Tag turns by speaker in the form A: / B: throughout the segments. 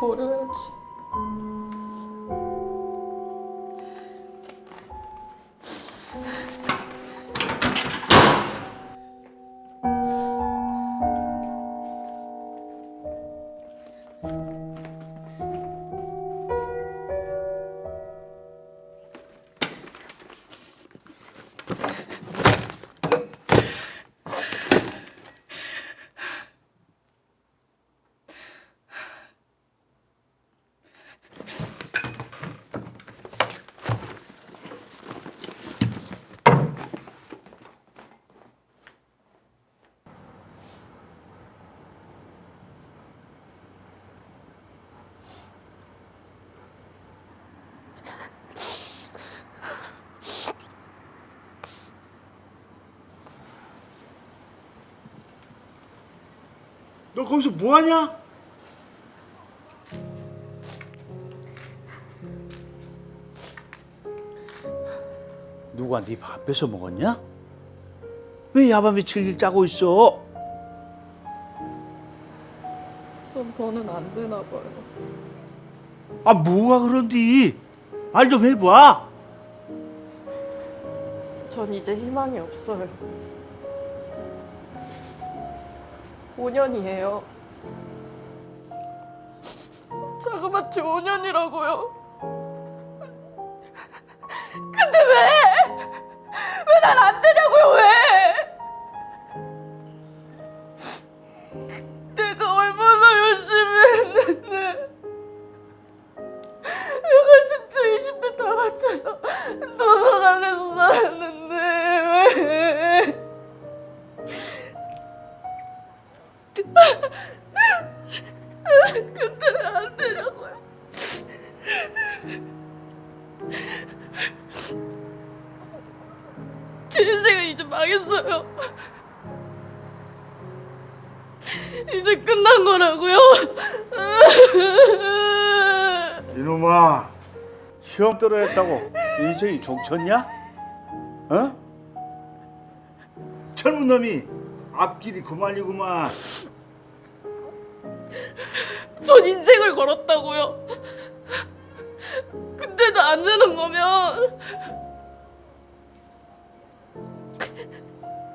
A: horrors.
B: 너 거기서 뭐 하냐? 누가 네 밥 뺏어 먹었냐? 왜 야밤에 칠일 짜고 있어?
A: 전 더는 안 되나 봐요.
B: 아 뭐가 그런디? 말 좀 해봐.
A: 전 이제 희망이 없어요. 5년이에요. 자그마치 5년이라고요. 근데 왜 안 되냐고요? 제 인생은 이제 망했어요. 이제 끝난 거라고요.
B: 이놈아 시험 떨어졌다고 인생이 종쳤냐? 어? 젊은 놈이 앞길이 그만이구만.
A: 전 인생을 걸었다고요. 근데도 안 되는 거면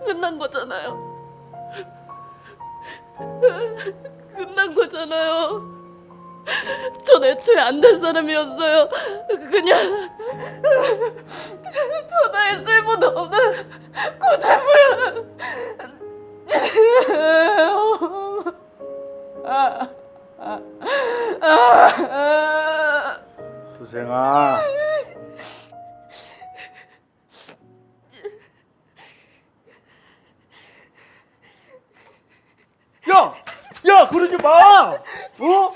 A: 끝난 거잖아요. 끝난 거잖아요. 전 애초에 안 될 사람이었어요. 그냥 전화에 쓸모도 없는 고집을. 아. 아,
B: 수생아. 야, 야, 그러지 마. 어?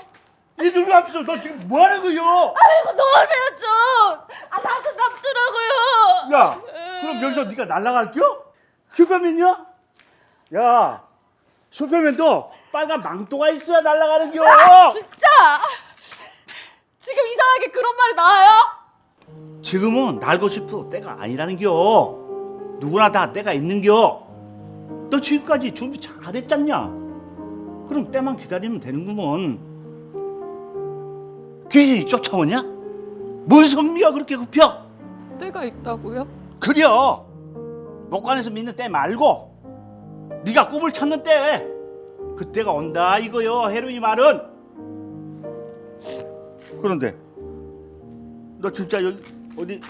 B: 이 누구 앞에서 너 지금 뭐 하는 거요?
A: 아이고 놓으세요 좀. 아 나도 남더라고요.
B: 야, 그럼 여기서 네가 날아갈겨? 슈퍼맨이야? 야, 슈퍼맨도 빨간 망토가 있어야 날아가는겨.
A: 아, 진짜. 지금 이상하게 그런 말이 나와요?
B: 지금은 날고 싶어 때가 아니라는겨. 누구나 다 때가 있는겨. 너 지금까지 준비 잘했잖냐? 그럼 때만 기다리면 되는구먼. 귀신이 쫓아오냐? 뭔 성미가 그렇게 급혀?
A: 때가 있다고요?
B: 그려. 목관에서 믿는 때 말고 네가 꿈을 찾는 때 그때가 온다 이거요 헤로이 말은. 그런데 너 진짜 여기 어디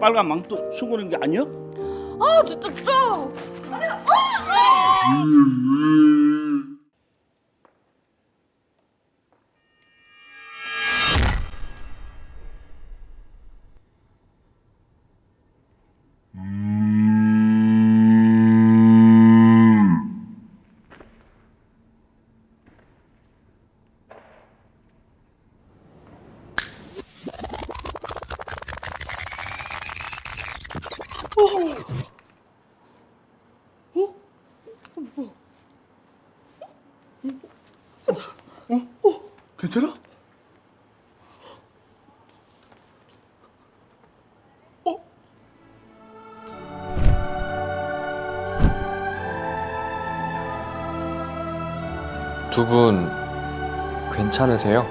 B: 빨간 망토 숨고는 게 아니야?
A: 아 진짜 좀.
B: 괜찮아? 어?
C: 두 분 괜찮으세요?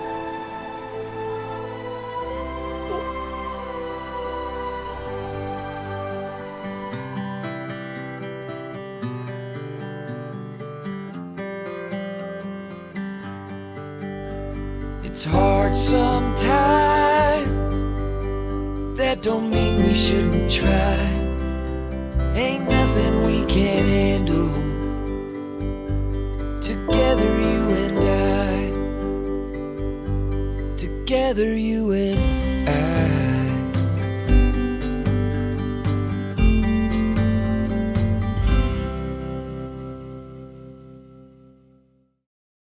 C: It's hard sometimes. That don't mean we shouldn't try. Ain't nothing we can't handle. Together, you and I. Together, you and